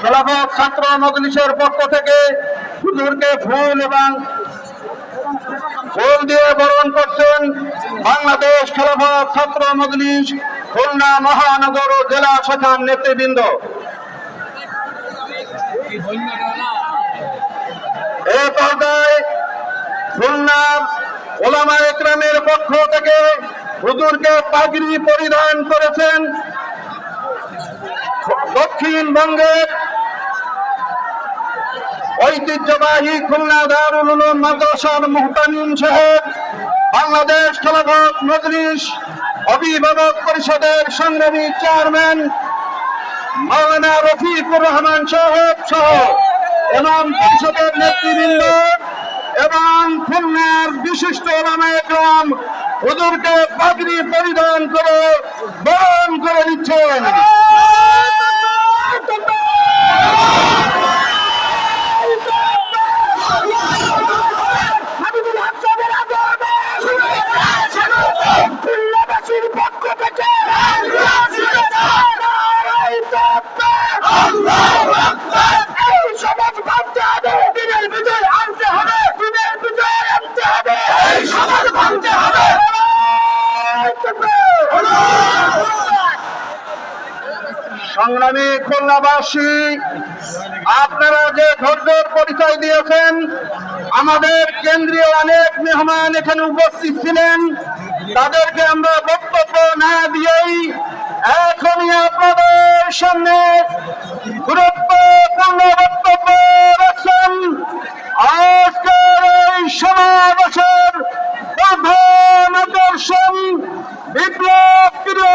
খেলাফত ছাত্র মজলিসের পক্ষ থেকে হুজুরকে ফুল এবং ফুল দিয়ে বরণ করছেন বাংলাদেশ খেলাফত ছাত্র মজলিস খুলনা মহানগর ও জেলা শাখার নেতৃবৃন্দ। এই পর্দায় খুলনার ওলামা একরামের পক্ষ থেকে হুজুরকে পাগড়ি পরিধান করেছেন দক্ষিণবঙ্গের ঐতিহ্যবাহী খুলনা দারুল উলুম মাদ্রাসার মুহতামিম সাহেব, বাংলাদেশ খেলাফত মজলিস অভিভাবক পরিষদের সংগ্রামী চেয়ারম্যান মাওলানা রফিকুর রহমান সাহেব সহ এমাম পরিষদের নেতৃবৃন্দ এবং খুলনার বিশিষ্ট ওলামায়াম হুজুরকে পাগড়ি পরিধান করে বরণ করে দিচ্ছেন। খুলনাবাসী আপনারা যে ধৈর্যের পরিচয় দিয়েছেন, আমাদের কেন্দ্রীয় অনেক মেহমান এখানে উপস্থিত ছিলেন। তাদেরকে আমরা বক্তব্য না দিয়েই এখনই আপনাদের সামনে গুরুত্বপূর্ণ বক্তব্য রাখছেন। আজকের এই সমাবেশের প্রধান আকর্ষণ বিপ্লব প্রিয়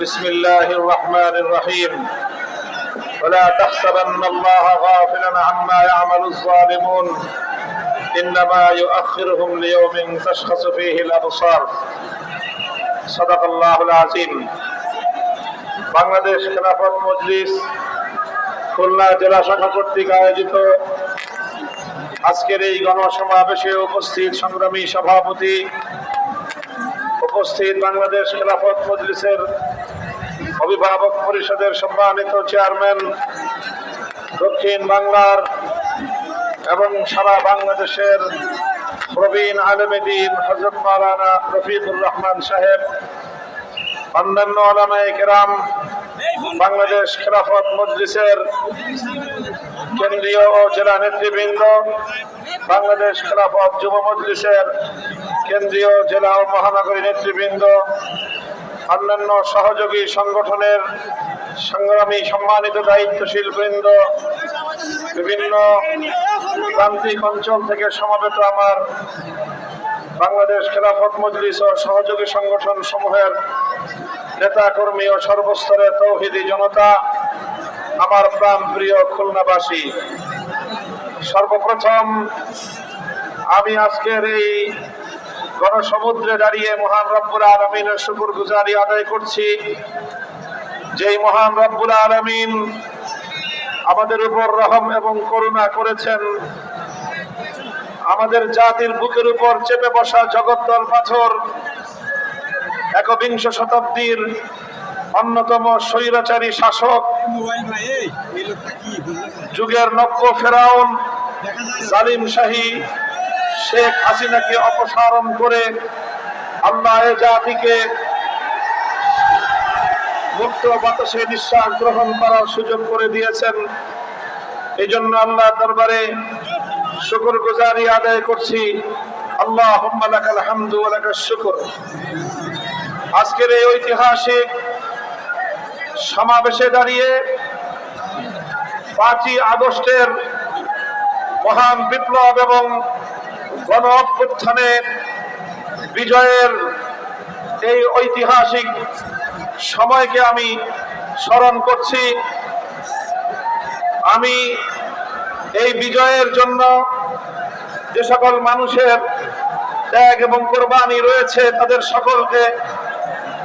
بسم الله الرحمن الرحيم ولا تحسبن الله غافلا عما يعمل الظالمون إنما يؤخرهم ليوم تشخص فيه الأبصار صدق الله العظيم বাংলাদেশ খেলাফত মজলিস খুলনা জেলা শাখা কর্তৃক আয়োজিত আজকের এই গণসমাবেশে উপস্থিত সংগ্রামী সভাপতি উপস্থিত বাংলাদেশ খেলাফত মজলিসের অভিভাবক পরিষদের সম্মানিত চেয়ারম্যান দক্ষিণ বাংলার এবং সারা বাংলাদেশের প্রবীণ আলমেদিন হজরত মাওলানা রফিকুর রহমান সাহেব, অন্যান্য আলামায়ে কেরাম, বাংলাদেশ খেলাফত মজলিসের কেন্দ্রীয় ও জেলা নেতৃবৃন্দ, বাংলাদেশ খেলাফত যুব মজলিসের কেন্দ্রীয় জেলা ও মহানগরী নেতৃবৃন্দ অন্যান্য সহযোগী সংগঠনের সংগ্রামী সম্মানিত দায়িত্বশীল বৃন্দ, বিভিন্ন প্রান্তিক অঞ্চল থেকে সমাবেত আমার বাংলাদেশ খেলাফত মজলিস ও সহযোগী সংগঠন সমূহের নেতা কর্মী ও সর্বস্তরের তৌহিদি জনতা, আমার প্রাণ প্রিয় খুলনাবাসী। সর্বপ্রথম আমি আজকের এই গণসমুদ্রে দাঁড়িয়ে মহান রব্বুল আলমিনের শুকুর গুজারি আদায় করছি যেই মহান রব্বুল আলমিন আমাদের উপর রহম এবং করুণা করেছেন, আমাদের জাতির বুকের উপর চেপে বসা জগদ্দল পাথর, একবিংশ শতাব্দীর অন্যতম স্বৈরাচারী শাসক? যুগের নব্য ফেরাউন। জালিম শাহী শেখ হাসিনাকে অপসারণ করে আল্লাহ জাতিকে মুক্ত বাতাসে নিঃশ্বাস গ্রহণ করার সুযোগ করে দিয়েছেন। এই জন্য আল্লাহ দরবারে শুকর গুজারি আদায় করছি। আল্লাহ লাকাল হামদু লাকাশ শুকর। আজকের এই ঐতিহাসিক সমাবেশে দাঁড়িয়ে পাঁচই আগস্টের মহান বিপ্লব এবং গণ অভ্যুত্থানের বিজয়ের এই ঐতিহাসিক সময়কে আমি স্মরণ করছি। আমি এই বিজয়ের জন্য যে সকল মানুষের ত্যাগ এবং কোরবানি রয়েছে, তাদের সকলকে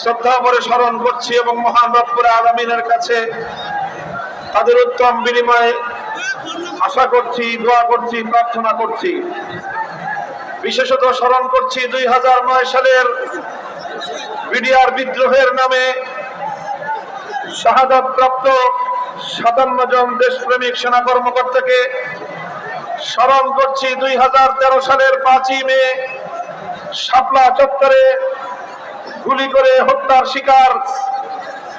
শ্রদ্ধা করে স্মরণ করছি এবং মহান রব্বুর আলমিনের কাছে তাদের উত্তম বিনিময়ে আশা করছি, দোয়া করছি, প্রার্থনা করছি। বিশেষত স্মরণ করছি দুই হাজার নয় সালের বিডিআর বিদ্রোহের নামে শাহাদাত প্রাপ্ত সাতান্ন জন দেশপ্রেমিক সেনা কর্মকর্তাকে স্মরণ করছি দুই হাজার তেরো সালের পাঁচই মে শাপলা চত্বরে গুলি করে হত্যার শিকার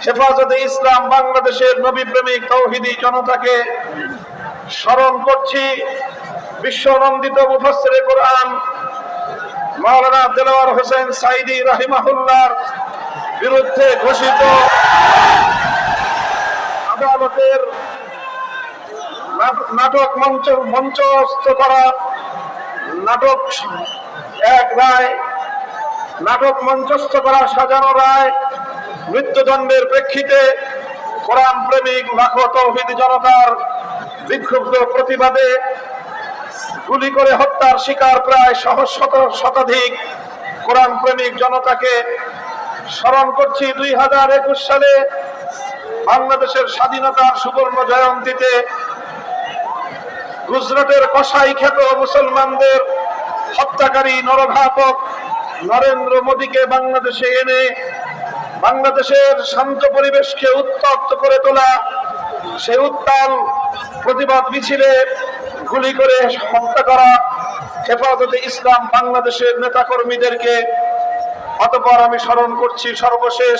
হেফাজতে ইসলাম বাংলাদেশের নবী প্রেমিক তৌহিদি জনতাকে স্মরণ করছি বিশ্বনন্দিত মুফাসসিরে কোরআন মাওলানা দেলোয়ার হোসেন সাইদি রাহিমাহুল্লাহর বিরুদ্ধে ঘোষিত আদালতের নাট- নাটক মঞ্চ মঞ্চস্থ করা নাটক এক রায়, নাটক মঞ্চস্থ করা সাজানো রায় মৃত্যুদণ্ডের প্রেক্ষিতে কোরআন প্রেমিক লাখো তৌহিদ জনতার বিক্ষুব্ধ প্রতিবাদে গুলি করে হত্যার শিকার প্রায় সহজ শত শতাধিক কোরআন প্রেমিক জনতাকে স্মরণ করছি, দুই হাজার একুশ সালে বাংলাদেশের স্বাধীনতার সুবর্ণ জয়ন্তীতে গুজরাটের কসাই খ্যাত মুসলমানদের হত্যাকারী নরঘাতক নরেন্দ্র মোদীকে বাংলাদেশে এনে বাংলাদেশের শান্ত পরিবেশকে উত্তপ্ত করে তোলা সে উত্তাল প্রতিবাদ মিছিলে গুলি করে হত্যা করা, হেফাজতে ইসলাম বাংলাদেশের নেতাকর্মীদেরকে, অতপর আমি স্মরণ করছি সর্বশেষ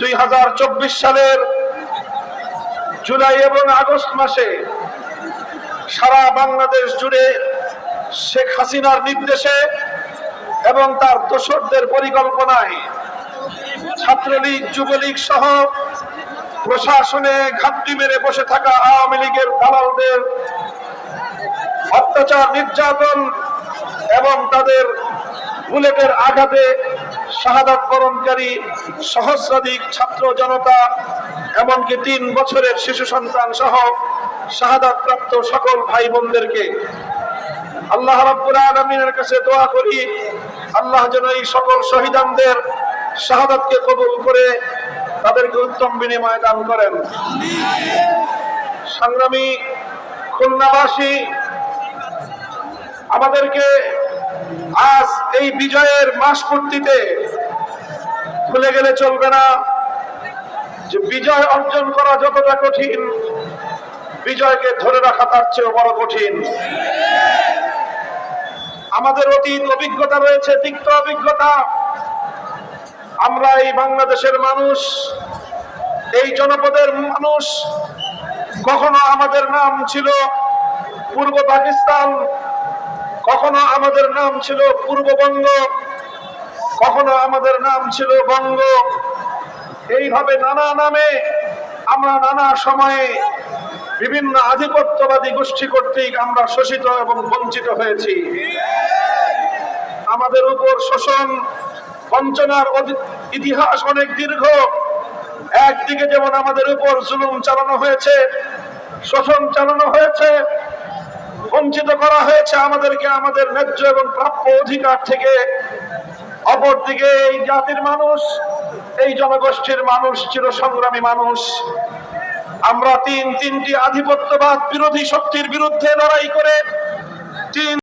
দুই হাজার চব্বিশ সালের জুলাই এবং আগস্ট মাসে সারা বাংলাদেশ জুড়ে শেখ হাসিনার নির্দেশে এবং তার দোসরদের পরিকল্পনায় ছাত্রলীগ, যুবলীগ সহ প্রশাসনে ঘাটতি মেরে বসে থাকা আওয়ামী লীগের দালালদের অত্যাচার নির্যাতন এবং তাদের বুলেটের আঘাতে শাহাদাত বরণকারী সহস্রাধিক ছাত্র জনতা এমনকি তিন বছরের শিশু সন্তান সহ শাহাদাত প্রাপ্ত সকল ভাই বোনদেরকে আল্লাহ রাব্বুল আলামিনের কাছে দোয়া করি আল্লাহ যেন এই সকল শহীদানদের শাহাদাতকে কবুল করে তাদেরকে উত্তম বিনিময় দান করেন। সংগ্রামী খুলনাবাসী আমাদেরকে আজ এই বিজয়ের মাস পূর্তিতে ভুলে গেলে চলবে না যে বিজয় অর্জন করা যতটা কঠিন, বিজয়কে ধরে রাখা তার চেয়েও বড় কঠিন। আমাদের অতীত অভিজ্ঞতা রয়েছে, তিক্ত অভিজ্ঞতা। আমরা এই বাংলাদেশের মানুষ, এই জনপদের মানুষ। কখনো আমাদের নাম ছিল পূর্ব পাকিস্তান কখনো আমাদের নাম ছিল পূর্ববঙ্গ, কখনো আমাদের নাম ছিল বঙ্গ। এইভাবে নানা নামে আমরা নানা সময়ে বিভিন্ন আধিপত্যবাদী গোষ্ঠী কর্তৃক আমরা শোষিত এবং বঞ্চিত হয়েছি। আমাদের উপর শোষণ বঞ্চনার ইতিহাস অনেক দীর্ঘ। একদিকে যেমন আমাদের উপর জুলুম চালানো হয়েছে, শোষণ চালানো হয়েছে বঞ্চিত করা হয়েছে আমাদেরকে আমাদের ন্যায্য এবং প্রাপ্য অধিকার থেকে। অপরদিকে এই জাতির মানুষ, এই জনগোষ্ঠীর মানুষ চির সংগ্রামী মানুষ। আমরা তিন তিনটি আধিপত্যবাদ বিরোধী শক্তির বিরুদ্ধে লড়াই করে তিন